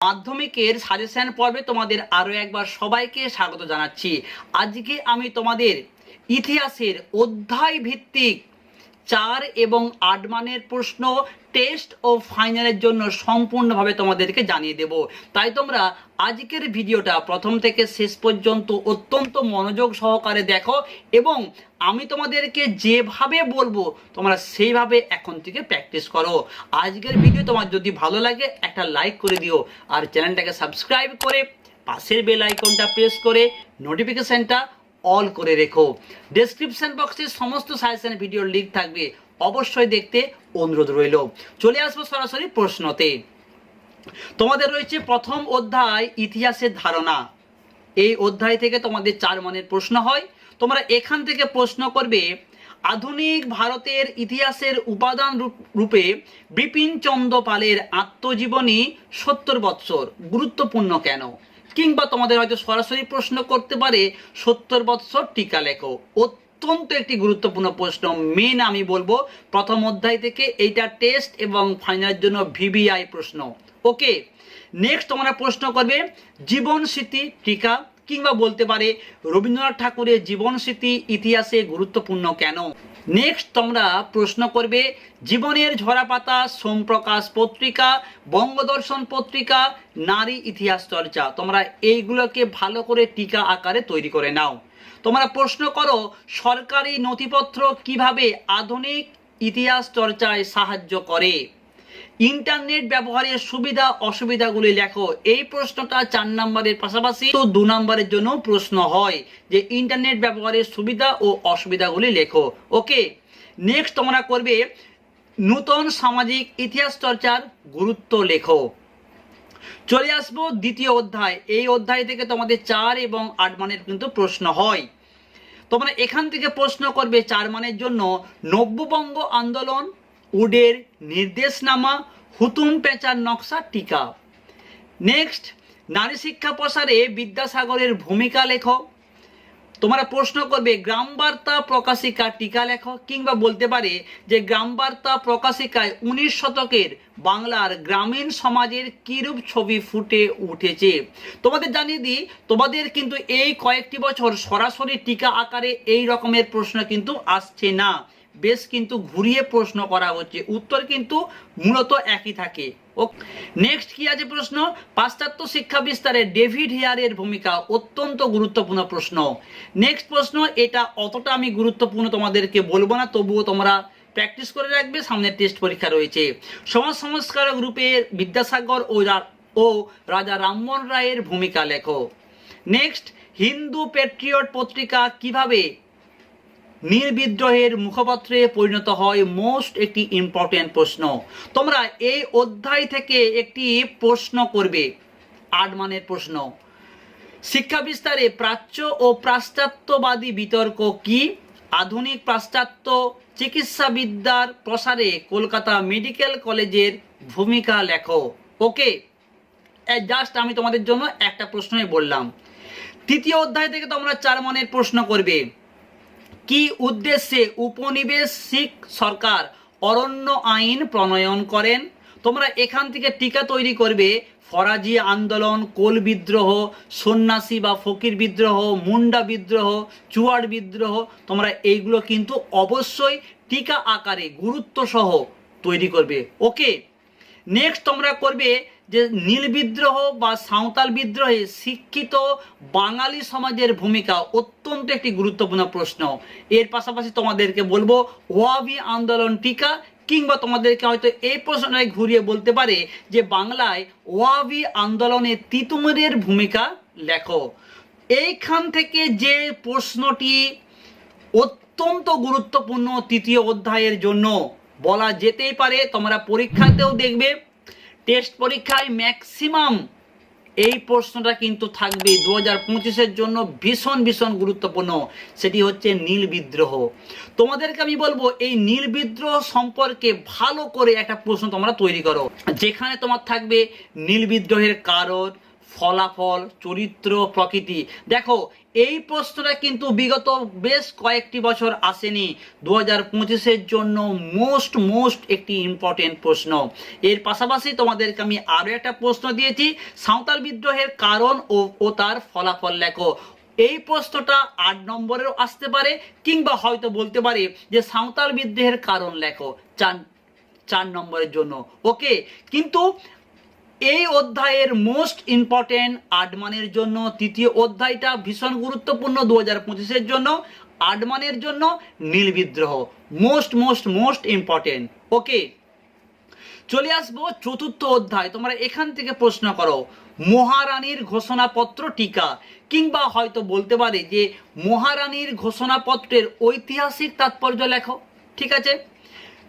মাধ্যমিকের সাজেশন পর্বে তোমাদের আরও একবার সবাইকে স্বাগত জানাচ্ছি। আজকে আমি তোমাদের ইতিহাসের অধ্যায় ভিত্তিক চার এবং আট মানের প্রশ্ন টেস্ট ও ফাইনালের জন্য সম্পূর্ণভাবে তোমাদেরকে জানিয়ে দেব। তাই তোমরা আজকের ভিডিওটা প্রথম থেকে শেষ পর্যন্ত অত্যন্ত মনোযোগ সহকারে দেখো এবং আমি তোমাদেরকে যেভাবে বলব, তোমরা সেইভাবে এখন থেকে প্র্যাকটিস করো। আজকের ভিডিও তোমার যদি ভালো লাগে, একটা লাইক করে দিও। আর চ্যানেলটাকে সাবস্ক্রাইব করে পাশের বেল আইকনটা প্রেস করে নোটিফিকেশনটা অল করে রেখো। ডেসক্রিপশন বক্সে সমস্ত সাজেশন ভিডিওর লিঙ্ক থাকবে। অবশ্যই দেখতে অনুরোধ রইল। চলে আসব সরাসরি প্রশ্নতে। তোমাদের রয়েছে প্রথম অধ্যায় ইতিহাসের ধারণা। এই অধ্যায় থেকে তোমাদের চার মানের প্রশ্ন হয়। তোমরা এখান থেকে প্রশ্ন করবে, আধুনিক ভারতের ইতিহাসের উপাদান রূপ- বিপিন চন্দ্র পালের আত্মজীবনী সত্তর বৎসর গুরুত্বপূর্ণ কেন? কিংবা তোমাদের হয়তো সরাসরি প্রশ্ন করতে পারে, সত্তর বৎসর টিকা লেখো। অত্যন্ত একটি গুরুত্বপূর্ণ প্রশ্ন। মেন আমি বলব, প্রথম অধ্যায় থেকে এইটা টেস্ট এবং ফাইনালের জন্য ভিভিআই প্রশ্ন। ওকে নেক্সট তোমরা প্রশ্ন করবে, জীবন স্মৃতি টিকা কিংবা বলতে পারে রবীন্দ্রনাথ ঠাকুরের জীবন স্মৃতি ইতিহাসে গুরুত্বপূর্ণ কেন? নেক্সট তোমরা প্রশ্ন করবে, জীবনের ঝরাপাতা, সোমপ্রকাশ পত্রিকা, বঙ্গদর্শন পত্রিকা, নারী ইতিহাস চর্চা। তোমরা এইগুলোকে ভালো করে টিকা আকারে তৈরি করে নাও। তোমরা প্রশ্ন করো, সরকারি নথিপত্র কীভাবে আধুনিক ইতিহাস চর্চায় সাহায্য করে? ইন্টারনেট ব্যবহারের সুবিধা, অসুবিধাগুলি লেখো। এই প্রশ্নটা চার নম্বরের পাশাপাশি তো দু নম্বরের জন্য প্রশ্ন হয় যে ইন্টারনেট ব্যবহারের সুবিধা ও অসুবিধাগুলি লেখো। ওকে নেক্সট তোমরা করবে নূতন সামাজিক ইতিহাস চর্চার গুরুত্ব লেখো। চলে আসব দ্বিতীয় অধ্যায়। এই অধ্যায় থেকে তোমাদের চার এবং আট মানের কিন্তু প্রশ্ন হয়। তোমরা এখান থেকে প্রশ্ন করবে চার মানের জন্য নব্যবঙ্গ আন্দোলন, উডের নির্দেশনামা হুতুম পেঁচার নকশা টিকা। নেক্সট নারী শিক্ষা প্রসারে বিদ্যাসাগরের ভূমিকা লেখো। তোমরা প্রশ্ন করবে গ্রাম বার্তা প্রকাশিকা টিকা লেখ, কিংবা বলতে পারে যে গ্রাম বার্তা প্রকাশিকায় উনিশ শতকের বাংলার গ্রামীণ সমাজের কিরূপ ছবি ফুটে উঠেছে। তোমাদের জানিয়ে দিই, তোমাদের কিন্তু এই কয়েকটি বছর সরাসরি টিকা আকারে এই রকমের প্রশ্ন কিন্তু আসছে না। বেশ কিন্তু ঘুরিয়ে প্রশ্ন করা হচ্ছে। উত্তর কিন্তু মূলত একই থাকে। ও নেক্সট কি আছে প্রশ্ন? পাশ্চাত্য শিক্ষা বিস্তারে ডেভিড হিয়ারের ভূমিকা অত্যন্ত গুরুত্বপূর্ণ প্রশ্ন। নেক্সট প্রশ্ন, এটা অতটা আমি গুরুত্বপূর্ণ তোমাদেরকে বলব না, তবুও তোমরা প্র্যাকটিস করে রাখবে সামনে টেস্ট পরীক্ষা রয়েছে। সমাজ সংস্কারক রূপে বিদ্যাসাগর ও ও রাজা রামমোহন রায়ের ভূমিকা লেখো। নেক্সট হিন্দু পেট্রিয়ট পত্রিকা কীভাবে নির্বিদ্রোহের মুখপত্রে পরিণত হয় মোস্ট একটি ইম্পর্টেন্ট প্রশ্ন। তোমরা এই অধ্যায় থেকে একটি প্রশ্ন করবে। আট মানের প্রশ্ন, শিক্ষা বিস্তারে প্রাচ্য ও পাশ্চাত্যবাদী বিতর্ক কি? আধুনিক পাশ্চাত্য চিকিৎসাবিদ্যার প্রসারে কলকাতা মেডিকেল কলেজের ভূমিকা লেখো। ওকে জাস্ট আমি তোমাদের জন্য একটা প্রশ্নই বললাম। তৃতীয় অধ্যায় থেকে তোমরা চার মনের প্রশ্ন করবে। কি উদ্দেশ্যে উপনিবেশিক সরকার অরণ্য আইন প্রণয়ন করেন? তোমরা এখান থেকে টিকা তৈরি করবে, ফরাজি আন্দোলন, কোল বিদ্রোহ, সন্ন্যাসী বা ফকির বিদ্রোহ, মুন্ডা বিদ্রোহ, চুয়ার বিদ্রোহ, তোমরা এইগুলো কিন্তু অবশ্যই টিকা আকারে গুরুত্ব সহ তৈরি করবে। ওকে নেক্সট তোমরা করবে যে নীল বিদ্রোহ বা সাঁওতাল বিদ্রোহে শিক্ষিত বাঙালি সমাজের ভূমিকা অত্যন্ত একটি গুরুত্বপূর্ণ প্রশ্ন। এর পাশাপাশি তোমাদেরকে বলব, ওয়াবি আন্দোলন টিকা কিংবা তোমাদেরকে হয়তো এই প্রশ্নটাই ঘুরিয়ে বলতে পারে যে বাংলায় ওয়াবি আন্দোলনে তিতুমিরের ভূমিকা লেখো। এইখান থেকে যে প্রশ্নটি অত্যন্ত গুরুত্বপূর্ণ তৃতীয় অধ্যায়ের জন্য বলা যেতেই পারে, তোমরা পরীক্ষাতেও দেখবে। টেস্ট পরীক্ষায় ম্যাক্সিমাম এই প্রশ্নটা কিন্তু থাকবে। দু হাজার পঁচিশের জন্য ভীষণ ভীষণ গুরুত্বপূর্ণ। সেটি হচ্ছে নীল বিদ্রোহ। তোমাদেরকে আমি বলব, এই নীল বিদ্রোহ সম্পর্কে ভালো করে একটা প্রশ্ন তোমরা তৈরি করো। যেখানে তোমার থাকবে নীল বিদ্রোহের কারণ ফলাফল, চরিত্র, প্রকৃতি। দেখো, এই প্রশ্নটা কিন্তু বিগত বেশ কয়েকটি বছর আসেনি। দু হাজার পঁচিশের জন্য মোস্ট মোস্ট একটি ইম্পর্টেন্ট প্রশ্ন। এর পাশাপাশি তোমাদেরকে আমি আরও একটা প্রশ্ন দিয়েছি, সাঁওতাল বিদ্রোহের কারণ ও ও তার ফলাফল লেখো। এই প্রশ্নটা আট নম্বরেও আসতে পারে, কিংবা হয়তো বলতে পারে যে সাঁওতাল বিদ্রোহের কারণ লেখো চার চার নম্বরের জন্য। ওকে? কিন্তু এই অধ্যায়ের মোস্ট ইম্পর্টেন্ট আডমানের জন্য, তৃতীয় অধ্যায়টা ভীষণ গুরুত্বপূর্ণ দু হাজার পঁচিশের জন্য, আডমানের জন্য নীল বিদ্রোহ most most most important okay চলে আসব চতুর্থ অধ্যায়, তোমরা এখান থেকে প্রশ্ন করো, মহারানীর ঘোষণাপত্র টিকা, কিংবা হয়তো বলতে পারে যে মহারানীর ঘোষণাপত্রের ঐতিহাসিক তাৎপর্য লেখো, ঠিক আছে?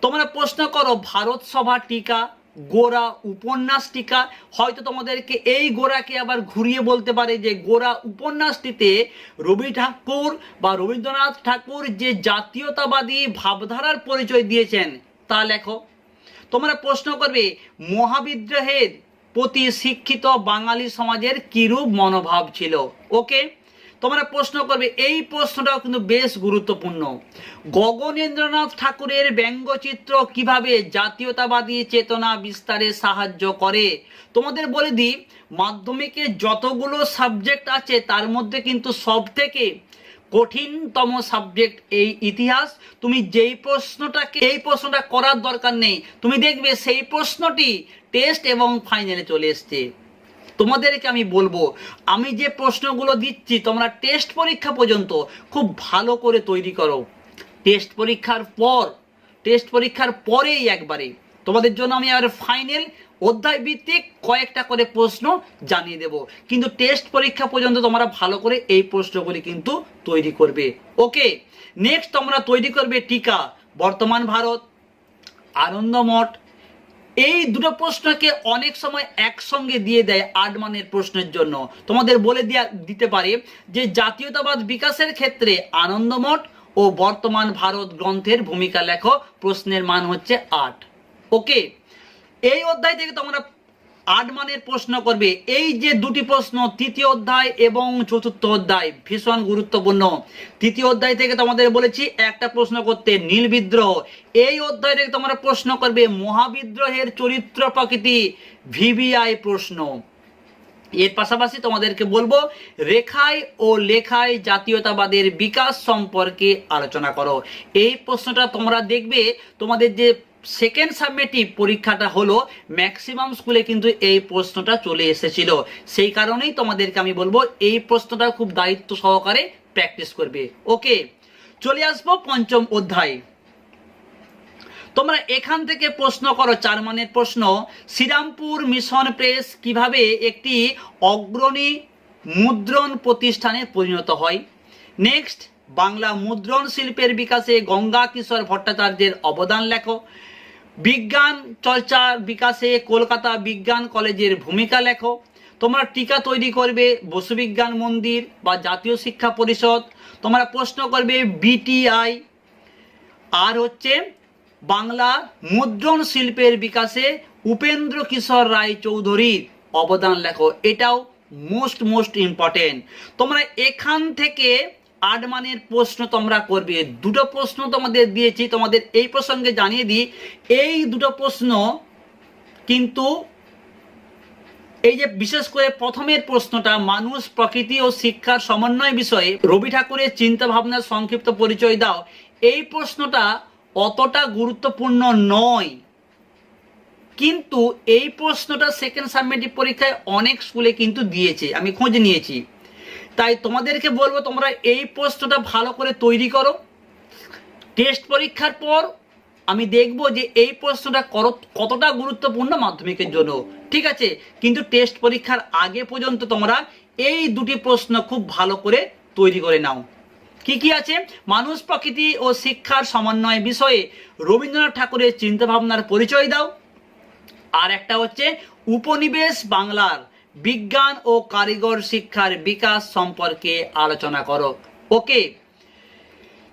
তোমরা প্রশ্ন করো, ভারত সভা টিকা গোরা উপন্যাস টিকা হয়তো তোমাদেরকে এই গোরাকে আবার ঘুরিয়ে বলতে পারে যে গোরা উপন্যাসটিতে রবি ঠাকুর বা রবীন্দ্রনাথ ঠাকুর যে জাতীয়তাবাদী ভাবধারার পরিচয় দিয়েছেন, তা লেখো। তোমরা প্রশ্ন করবে, মহাবিদ্রোহের প্রতি শিক্ষিত বাঙালি সমাজের কিরূপ মনোভাব ছিল? ওকে? তোমরা প্রশ্ন করবে, এই প্রশ্নটাও কিন্তু বেশ গুরুত্বপূর্ণ। গগনেন্দ্রনাথ ঠাকুরের ব্যঙ্গচিত্র কীভাবে জাতীয়তাবাদী চেতনা বিস্তারে সাহায্য করে? তোমাদের বলে দিই, মাধ্যমিকে যতগুলো সাবজেক্ট আছে, তার মধ্যে কিন্তু সব থেকে কঠিনতম সাবজেক্ট এই ইতিহাস। তুমি যেই প্রশ্নটাকে, এই প্রশ্নটা করার দরকার নেই। তুমি দেখবে সেই প্রশ্নটি টেস্ট এবং ফাইনালে চলে এসছে। তোমাদেরকে আমি বলব, আমি যে প্রশ্নগুলো দিচ্ছি, তোমরা টেস্ট পরীক্ষা পর্যন্ত খুব ভালো করে তৈরি করো। টেস্ট পরীক্ষার পর টেস্ট পরীক্ষার পরেই একবারে। তোমাদের জন্য আমি আর ফাইনাল অধ্যায় ভিত্তিক কয়েকটা করে প্রশ্ন জানিয়ে দেব। কিন্তু টেস্ট পরীক্ষা পর্যন্ত তোমরা ভালো করে এই প্রশ্নগুলি কিন্তু তৈরি করবে। ওকে নেক্সট তোমরা তৈরি করবে টিকা। বর্তমান ভারত আনন্দমঠ এই দুটো প্রশ্নকে অনেক সময় একসঙ্গে দিয়ে দেয় আট মানের প্রশ্নের জন্য। তোমাদের বলে দিয়া, দিতে পারে যে জাতীয়তাবাদ বিকাশের ক্ষেত্রে আনন্দমঠ ও বর্তমান ভারত গ্রন্থের ভূমিকা লেখো, প্রশ্নের মান হচ্ছে আট। ওকে এই অধ্যায় থেকে তোমরা আট মানের প্রশ্ন করবে, এই যে দুটি প্রশ্ন, তৃতীয় অধ্যায় এবং চতুর্থ অধ্যায়, ভীষণ গুরুত্বপূর্ণ। তৃতীয় অধ্যায় থেকে তোমাদের বলেছি, একটা প্রশ্ন করতে নীল বিদ্রোহ, এই অধ্যায় থেকে তোমরা প্রশ্ন করবে, মহাবিদ্রোহের চরিত্র প্রকৃতি, ভিভিআই প্রশ্ন। এর পাশাপাশি তোমাদেরকে বলব রেখায় ও লেখায় জাতীয়তাবাদের বিকাশ সম্পর্কে আলোচনা করো। এই প্রশ্নটা তোমরা দেখবে, তোমাদের যে সেকেন্ড সাবমেটিভ পরীক্ষাটা হলো ম্যাক্সিমাম স্কুলে কিন্তু এই প্রশ্নটা চলে এসেছিল। সেই কারণেই তোমাদেরকে আমি বলব, এই প্রশ্নটা খুব দায়িত্ব সহকারে প্র্যাকটিস করবে। ওকে চলে আসব পঞ্চম অধ্যায়। তোমরা এখান থেকে প্রশ্ন করো, চার মানের প্রশ্ন। শ্রীরামপুর মিশন প্রেস কীভাবে একটি অগ্রণী মুদ্রণ প্রতিষ্ঠানে পরিণত হয়? নেক্সট বাংলা মুদ্রণ শিল্পের বিকাশে গঙ্গা কিশোর ভট্টাচার্যের অবদান লেখো। বিজ্ঞান, চর্চার বিকাশে কলকাতা বিজ্ঞান কলেজের ভূমিকা লেখো। তোমরা টিকা তৈরি করবে বসুবিজ্ঞান মন্দির বা জাতীয় শিক্ষা পরিষদ। তোমরা প্রশ্ন করবে বিটিআই। আর হচ্ছে বাংলা মুদ্রণ শিল্পের বিকাশে উপেন্দ্র কিশোর রায় চৌধুরীর অবদান লেখো। এটাও মোস্ট মোস্ট ইম্পর্টেন্ট তোমরা এখান থেকে আট মানের প্রশ্ন তোমরা করবে। দুটো প্রশ্ন তোমাদের দিয়েছি, তোমাদের এই প্রসঙ্গে জানিয়ে দিই। এই দুটো প্রশ্ন কিন্তু এই যে বিশেষ করে প্রথমের প্রশ্নটা, মানুষ, প্রকৃতি ও শিক্ষার সমন্বয় বিষয়ে রবি ঠাকুরের চিন্তা ভাবনার সংক্ষিপ্ত পরিচয় দাও। এই প্রশ্নটা অতটা গুরুত্বপূর্ণ নয়। কিন্তু এই প্রশ্নটা সেকেন্ড সাবমেটিভ পরীক্ষায় অনেক স্কুলে কিন্তু দিয়েছে। আমি খোঁজ নিয়েছি। তাই তোমাদেরকে বলব, তোমরা এই প্রশ্নটা ভালো করে তৈরি করো। টেস্ট পরীক্ষার পর আমি দেখব যে এই প্রশ্নটা কতটা গুরুত্বপূর্ণ মাধ্যমিকের জন্য। ঠিক আছে? কিন্তু টেস্ট পরীক্ষার আগে পর্যন্ত তোমরা এই দুটি প্রশ্ন খুব ভালো করে তৈরি করে নাও। কি কি আছে? মানুষ, প্রকৃতি ও শিক্ষার সমন্বয় বিষয়ে রবীন্দ্রনাথ ঠাকুরের চিন্তাভাবনার পরিচয় দাও। আর একটা হচ্ছে উপনিবেশ বাংলার বিজ্ঞান ও কারিগর শিক্ষার বিকাশ সম্পর্কে আলোচনা করো। ওকে,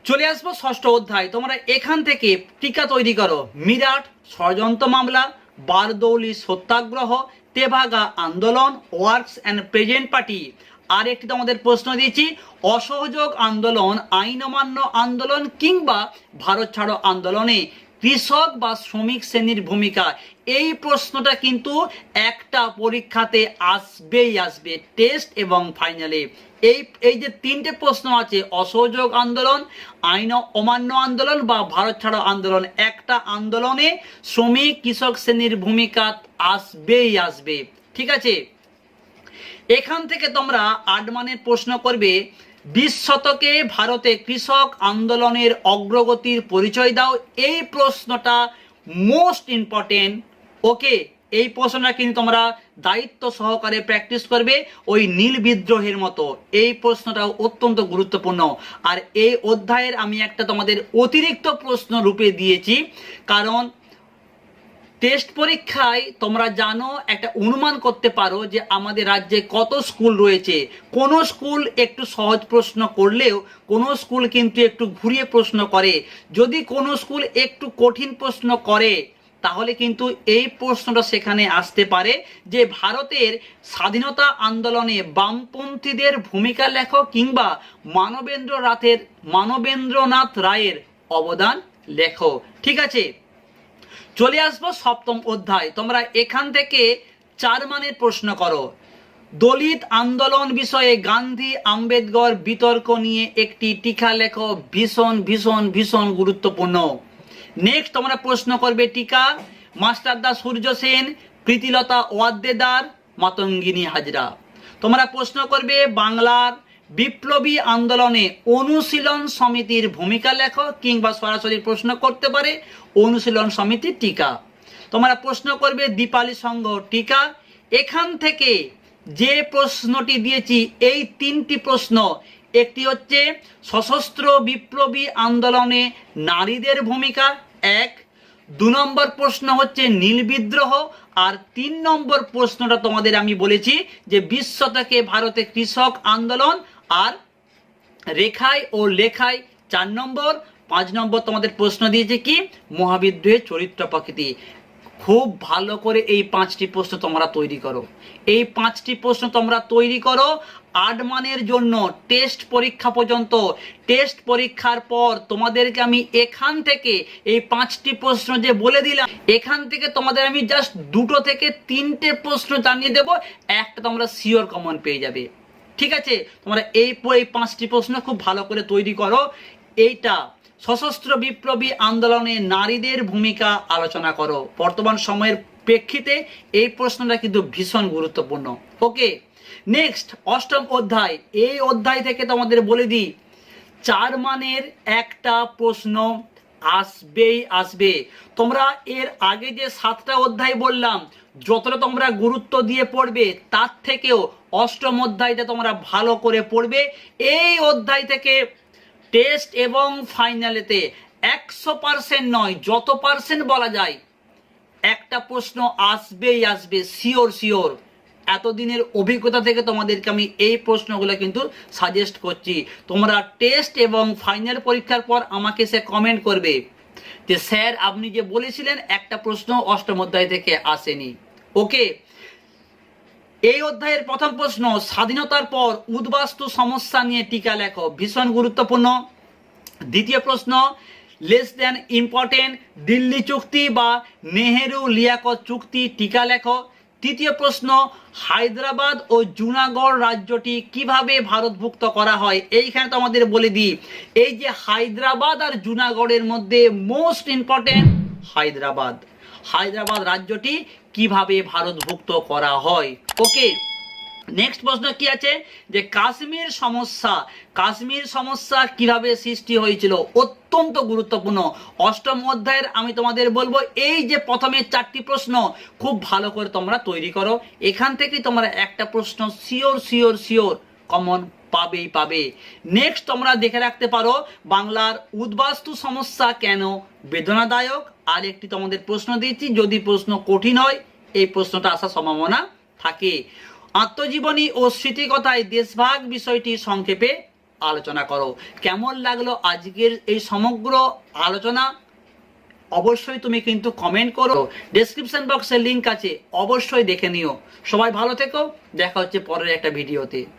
চলে আসব ষষ্ঠ অধ্যায়। তোমরা এখান থেকে টিকা তৈরি করো। মিরাট, ষড়যন্ত্র মামলা, বারদৌলি সত্যাগ্রহ, তেভাগা আন্দোলন, ওয়ার্কস অ্যান্ড প্রেজেন্ট পার্টি। আর একটি তোমাদের প্রশ্ন দিয়েছি, অসহযোগ আন্দোলন আইন অমান্য আন্দোলন কিংবা ভারত ছাড়ো আন্দোলনে কৃষক বা শ্রমিক শ্রেণির ভূমিকা, এই প্রশ্নটা কিন্তু একটা পরীক্ষাতে আসবেই আসবে টেস্ট এবং ফাইনালে এই এই যে তিনটে প্রশ্ন আছে, অসহযোগ আন্দোলন, আইন অমান্য আন্দোলন বা ভারত ছাড়ো আন্দোলন, একটা আন্দোলনে শ্রমিক, কৃষক শ্রেণির ভূমিকা আসবেই আসবে। ঠিক আছে? এখান থেকে তোমরা আট মানের প্রশ্ন করবে বিশ শতকে ভারতে কৃষক আন্দোলনের অগ্রগতির পরিচয় দাও, এই প্রশ্নটা মোস্ট ইম্পর্টেন্ট ওকে, এই প্রশ্নটা কিন্তু তোমরা দায়িত্ব সহকারে প্র্যাকটিস করবে ওই নীল বিদ্রোহের মতো। এই প্রশ্নটাও অত্যন্ত গুরুত্বপূর্ণ। আর এই অধ্যায়ের আমি একটা তোমাদের অতিরিক্ত প্রশ্ন রূপে দিয়েছি, কারণ টেস্ট পরীক্ষায় তোমরা জানো একটা অনুমান করতে পারো যে আমাদের রাজ্যে কত স্কুল রয়েছে। কোন স্কুল একটু সহজ প্রশ্ন করলেও, কোন স্কুল কিন্তু একটু ঘুরিয়ে প্রশ্ন করে। যদি কোনো স্কুল একটু কঠিন প্রশ্ন করে, তাহলে কিন্তু এই প্রশ্নটা সেখানে আসতে পারে যে ভারতের স্বাধীনতা আন্দোলনে বামপন্থীদের ভূমিকা লেখো কিংবা মানবেন্দ্র রাথের মানবেন্দ্রনাথ রায়ের অবদান লেখো ঠিক আছে? চলে আসব সপ্তম অধ্যায়। তোমরা এখান থেকে চার মানের প্রশ্ন করো। দলিত আন্দোলন বিষয়ে গান্ধী আম্বেদকর বিতর্ক নিয়ে একটি টিকা লেখো, ভীষণ ভীষণ ভীষণ গুরুত্বপূর্ণ। নেক্সট তোমরা প্রশ্ন করবে টিকা, মাস্টারদা সূর্য সেন, প্রীতিলতা ওয়াদ্দেদার, মাতঙ্গিনী হাজরা। তোমরা প্রশ্ন করবে বাংলার বিপ্লবী আন্দোলনে অনুশীলন সমিতির ভূমিকা লেখো কিংবা সরাসরি প্রশ্ন করতে পারে, অনুশীলন সমিতির টিকা। তোমরা প্রশ্ন করবে দীপালি সংঘ টিকা। এখান থেকে যে প্রশ্নটি দিয়েছি, এই তিনটি প্রশ্ন, একটি হচ্ছে সশস্ত্র বিপ্লবী আন্দোলনে নারীদের ভূমিকা, এক। দু নম্বর প্রশ্ন হচ্ছে নীল বিদ্রোহ, আর তিন নম্বর প্রশ্নটা তোমাদের আমি বলেছি যে বিশ্ব থেকে ভারতে কৃষক আন্দোলন আর রেখায় ও লেখায় চার নম্বর, পাঁচ নম্বর তোমাদের প্রশ্ন দিয়েছে কি? মহাবিদ্রোহের চরিত্র প্রকৃতি। খুব ভালো করে এই পাঁচটি প্রশ্ন তোমরা তৈরি করো। এই পাঁচটি প্রশ্ন তোমরা তৈরি করো আট মানের জন্য টেস্ট পরীক্ষা পর্যন্ত। টেস্ট পরীক্ষার পর তোমাদেরকে আমি এখান থেকে এই পাঁচটি প্রশ্ন যে বলে দিলাম, এখান থেকে তোমাদের আমি জাস্ট দুটো থেকে তিনটে প্রশ্ন জানিয়ে দেবো। একটা তোমরা শিওর কমন পেয়ে যাবে। ঠিক আছে? তোমরা এই এই পাঁচটি প্রশ্ন খুব ভালো করে তৈরি করো। এইটা, সশস্ত্র বিপ্লবী আন্দোলনে নারীদের ভূমিকা আলোচনা করো। বর্তমান সময়ের প্রেক্ষিতে এই প্রশ্নটা কিন্তু ভীষণ গুরুত্বপূর্ণ। ওকে, নেক্সট, অষ্টম অধ্যায়। এই অধ্যায় থেকে তোমাদের বলে দিই, চার মানের একটা প্রশ্ন আসবেই আসবে। তোমরা এর আগে যে সাতটা অধ্যায় বললাম, যতটা তোমরা গুরুত্ব দিয়ে পড়বে, তার থেকেও অষ্টম অধ্যায়টা তোমরা ভালো করে পড়বে। এই অধ্যায় থেকে টেস্ট এবং ফাইনালেতে একশো পার্সেন্ট নয়, যত পার্সেন্ট বলা যায়, একটা প্রশ্ন আসবেই আসবে, শিওর শিওর। এতদিনের অভিজ্ঞতা থেকে তোমাদেরকে আমি এই প্রশ্নগুলো কিন্তু সাজেস্ট করছি। তোমরা টেস্ট এবং ফাইনাল পরীক্ষার পর আমাকে সে কমেন্ট করবে যে, স্যার, আপনি যে বলেছিলেন, একটা প্রশ্ন অষ্টম অধ্যায় থেকে আসেনি। ওকে এই অধ্যায়ের প্রথম প্রশ্ন, স্বাধীনতার পর উদ্বাস্তু সমস্যা নিয়ে টিকা লেখো। ভীষণ গুরুত্বপূর্ণ। দ্বিতীয় প্রশ্ন লেস দ্যান ইম্পর্টেন্ট দিল্লি চুক্তি বা নেহেরু লিয়াকত চুক্তি টিকা লেখো। তৃতীয় প্রশ্ন, হায়দ্রাবাদ ও জুনাগড় রাজ্যটি কীভাবে ভারতভুক্ত করা হয়? এইখানে তো আমাদের বলে দিই, এই যে হায়দ্রাবাদ আর জুনাগড়ের মধ্যে মোস্ট ইম্পর্টেন্ট হায়দ্রাবাদ। হায়দ্রাবাদ রাজ্যটি কীভাবে ভারতভুক্ত করা হয়? ওকে নেক্সট প্রশ্ন কি আছে? যে কাশ্মীর সমস্যা কাশ্মীর সমস্যা কীভাবে সৃষ্টি হয়েছিল? অত্যন্ত গুরুত্বপূর্ণ। অষ্টম অধ্যায়ের আমি তোমাদের বলব, এই যে প্রথমে চারটি প্রশ্ন, খুব ভালো করে তোমরা তৈরি করো। এখান থেকে তোমরা একটা প্রশ্ন শিওর শিওর শিওর কমন পাবেই পাবে। নেক্সট তোমরা দেখে রাখতে পারো, বাংলার উদ্বাস্তু সমস্যা কেন বেদনাদায়ক? আর একটি তোমাদের প্রশ্ন দিয়েছি, যদি প্রশ্ন কঠিন হয়, এই প্রশ্নটা আসার সম্ভাবনা থাকে। আত্মজীবনী ও স্মৃতিকথায় দেশভাগ বিষয়টি সংক্ষেপে আলোচনা করো। কেমন লাগল আজকের এই সমগ্র আলোচনা? অবশ্যই তুমি কিন্তু কমেন্ট করো। ডেসক্রিপশন বক্সের লিঙ্ক আছে, অবশ্যই দেখে নিও। সবাই ভালো থেকো, দেখা হচ্ছে পরের একটা ভিডিওতে।